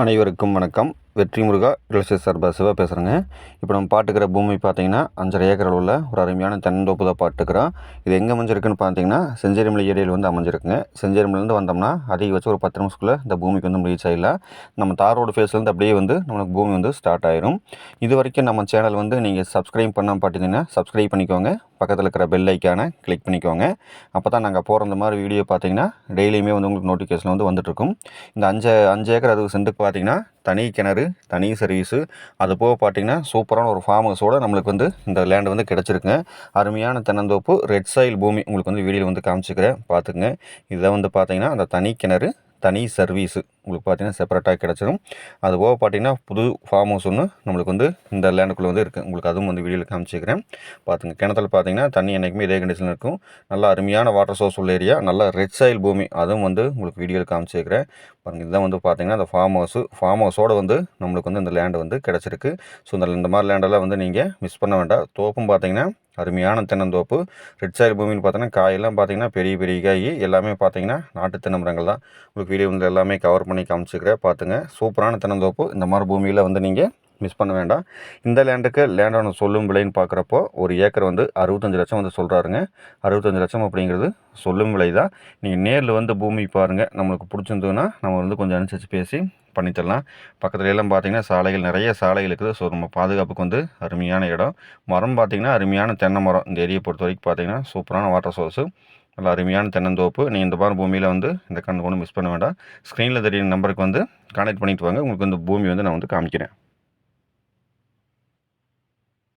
அனைவருக்கும் வணக்கம். வெற்றி முருகா ரியல் சார்பாக சிவா பேசுகிறேங்க இப்போ நம்ம பாட்டுக்கிற பூமி பார்த்தீங்கன்னா அஞ்சரை ஏக்கர் உள்ள ஒரு அருமையான தென்னந்தோப்பு தான் பாட்டுக்கிறோம் இது எங்கே அமைஞ்சிருக்குன்னு பார்த்தீங்கன்னா செஞ்சேரிமலை ஏரியாவில் வந்து அமைஞ்சிருக்குங்க. செஞ்சேரிமலேருந்து வந்தோம்னா அதிகபட்சம் ஒரு பத்து நிமிஷத்துக்குள்ளே இந்த பூமிக்கு வந்து ரீச் ஆகிடலாம் நம்ம தார் ரோடு ஃபேஸ்லேருந்து அப்படியே வந்து நம்மளுக்கு பூமி வந்து ஸ்டார்ட் ஆயிரும். இது வரைக்கும் நம்ம சேனல் வந்து நீங்கள் சப்ஸ்கிரைப் பண்ணாமல் பார்த்தீங்கன்னா சப்ஸ்கிரைப் பண்ணிக்கோங்க. பக்கத்தில் இருக்கிற பெல் ஐக்கானை கிளிக் பண்ணிக்கோங்க. அப்போ தான் நாங்கள் போகிற இந்த மாதிரி வீடியோ பார்த்தீங்கன்னா டெய்லியுமே வந்து உங்களுக்கு நோட்டிஃபிகேஷன் வந்து வந்துட்டுருக்கும். இந்த அஞ்சு அஞ்சு ஏக்கர் அதுக்கு சென்ட்டுக்கு பார்த்தீங்கன்னா தனி கிணறு தனி சர்வீஸு அது போக பார்த்தீங்கன்னா சூப்பரான ஒரு ஃபார்ம் ஹவுஸோடு நம்மளுக்கு வந்து இந்த லேண்டு வந்து கிடச்சிருக்குங்க. அருமையான தென்னந்தோப்பு ரெட் சாயில் பூமி உங்களுக்கு வந்து வீடியோவில் வந்து காமிச்சிக்கிறேன். பார்த்துக்குங்க இதை வந்து பார்த்தீங்கன்னா அந்த தனி கிணறு தனி சர்வீஸு உங்களுக்கு பார்த்தீங்கன்னா செப்பரேட்டாக கிடச்சிரும். அது போக பார்த்தீங்கன்னா புது ஃபார்ம் ஹவுஸ் ஒன்று நம்மளுக்கு வந்து இந்த லேண்டுக்குள்ளே வந்து இருக்குது உங்களுக்கு அதுவும் வந்து வீடியோவில் காமிச்சிக்கிறேன். பார்த்துங்க கிணத்துல பார்த்தீங்கன்னா தண்ணி என்றைக்குமே இதே கண்டிஷனில் இருக்கும். நல்லா அருமையான வாட்டர் சோர்ஸ் உள்ள ஏரியா நல்ல ரெட் சாயில் பூமி அதுவும் வந்து உங்களுக்கு வீடியோவில் காமிச்சிக்கிறேன். பாருங்கள் இதுதான் வந்து பார்த்தீங்கன்னா அந்த ஃபார்ம் ஹவுஸு ஃபார்ம் ஹவுஸோடு வந்து நம்மளுக்கு வந்து இந்த லேண்டு வந்து கிடச்சிருக்கு. ஸோ இந்த இந்த மாதிரி லேண்டெல்லாம் வந்து நீங்கள் மிஸ் பண்ண வேண்டாம். தோப்பும் பார்த்தீங்கன்னா அருமையான தென்னந்தோப்பு. ரெட் சாயில் பூமின்னு பார்த்தீங்கன்னா காயெல்லாம் பார்த்தீங்கன்னா பெரிய பெரிய காய். எல்லாமே பார்த்தீங்கன்னா நாட்டு தென்னமரங்கள் தான். உங்களுக்கு வீடியோ வந்து எல்லாமே கவர் பண்ணி காமிச்சிக்கிறேன். பார்த்துங்க. சூப்பரான தென்னந்தோப்பு. இந்த மாதிரி பூமியில் வந்து நீங்கள் மிஸ் பண்ண வேண்டாம். இந்த லேண்டுக்கு லேண்டான சொல்லும் விலைன்னு பார்க்குறப்போ ஒரு ஏக்கர் வந்து அறுபத்தஞ்சு லட்சம் வந்து சொல்கிறாருங்க அறுபத்தஞ்சு லட்சம் அப்படிங்கிறது சொல்லும் விலை தான். நீங்கள் நேரில் வந்து பூமி பாருங்கள் நம்மளுக்கு பிடிச்சிருந்ததுன்னா நம்ம வந்து கொஞ்சம் அனுசரித்து பேசி பண்ணித்தரலாம் பக்கத்துல எல்லாம் பார்த்தீங்கன்னா சாலைகள் நிறைய சாலைகள் இருக்குது. ஸோ நம்ம பாதுகாப்புக்கு வந்து அருமையான இடம். மரம் பார்த்திங்கன்னா அருமையான தென்னை மரம். இந்த ஏரியை பொறுத்த வரைக்கும் பார்த்தீங்கன்னா சூப்பரான வாட்டர் சோர்ஸு நல்ல அருமையான தென்னந்தோப்பு. நீங்கள் இந்த மாதிரி பூமியில் வந்து இந்த கண்ணு கொண்டு மிஸ் பண்ண வேண்டாம். ஸ்க்ரீனில் தெரியும் நம்பருக்கு வந்து கான்டாக்ட் பண்ணிட்டு வாங்க. உங்களுக்கு வந்து பூமி வந்து நான் வந்து காமிக்கிறேன்.